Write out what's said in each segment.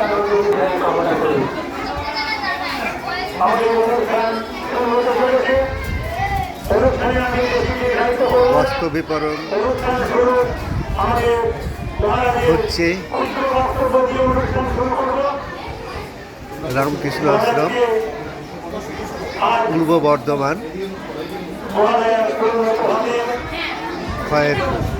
কামনা করি আমাদের অনুষ্ঠান শুরু হতে অনুষ্ঠানে আমি বেশি করব বস্ত্র বিতরণ অনুষ্ঠান শুরু আমাদের হচ্ছে রামকৃষ্ণ আশ্রম পূর্ব বর্ধমান মহালয়া খয়েরপুর।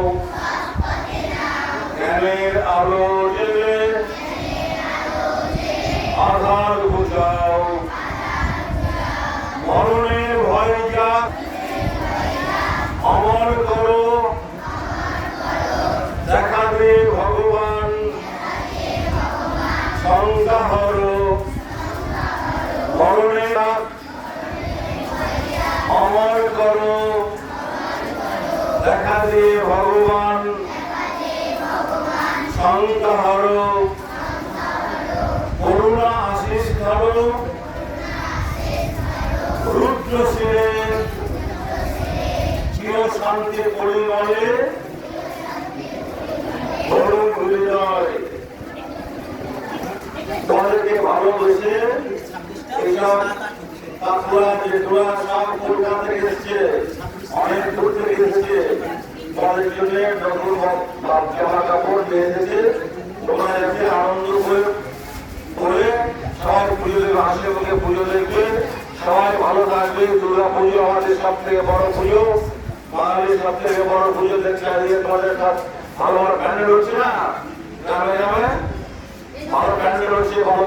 জ্ঞানের আলো জেলে বুঝাও। মরণের ভয় যা অমর করো। দেখাবে ভগবান, সংজ্ঞা হরো মরণের অমর করো। দেখাবে ভগবান। সংজ্ঞা হরো করুণা আশিস ধরো। রুদ্র শিরে চির শান্তি পরিমলে ধরুন হৃদয়। তোমাদেরকে ভালোবেসে এইসব কাকুয়া জেঠুয়া সব কলকাতা থেকে এসছে, অনেক দূর থেকে এসছে। কাপড় এসেছে আনন্দ করে সবাই পুজো দেবে হাসি মুখে পুজো দেখবে সবাই ভালো থাকবে দুর্গা আমাদের সব বড় পুজো বাঙালির সব থেকে বড় পুজো দেখছে আজকে তোমাদের ভালো ভালো প্যান্ডেল হচ্ছে না গ্রামে গ্রামে ভালো প্যান্ডেল হচ্ছে ভালো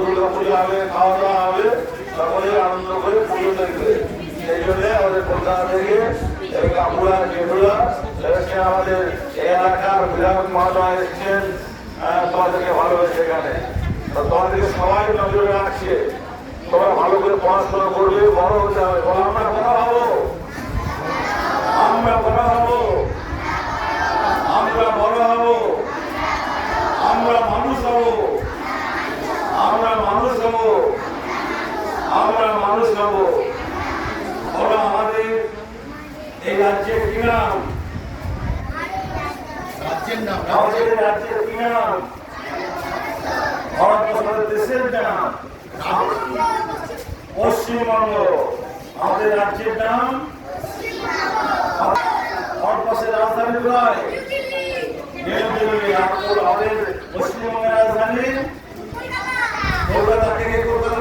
হবে খাওয়া দাওয়া হবে সকলে আনন্দ করে পুজো দেখবে সেই জন্য আমাদের কলকাতা থেকে এই কাকুরা জেঠুরা আমাদের এলাকার বিধায়ক মহোদয় এসেছেন তোমাদেরকে ভালোবেসে এখানে। তোমাদেরকে সবাই নজরে রাখছে, তোমরা ভালো করে পড়াশোনা করবে, বড় হতে হবে। বলো, আমরা বড় হব। আমরা বড় হব। আমরা বড় হব। আমরা মানুষ হব। আমরা মানুষ হব। আমরা মানুষ হব বলো আমাদের এই রাজ্যের নাম আমাদের রাজ্যের কি নাম? ভারতবর্ষের দেশের নাম। পশ্চিমবঙ্গ। আমাদের রাজ্যের নাম? ভারতবর্ষের রাজধানী কোথায়? পশ্চিমবঙ্গের রাজধানী? কলকাতা থেকে কলকাতা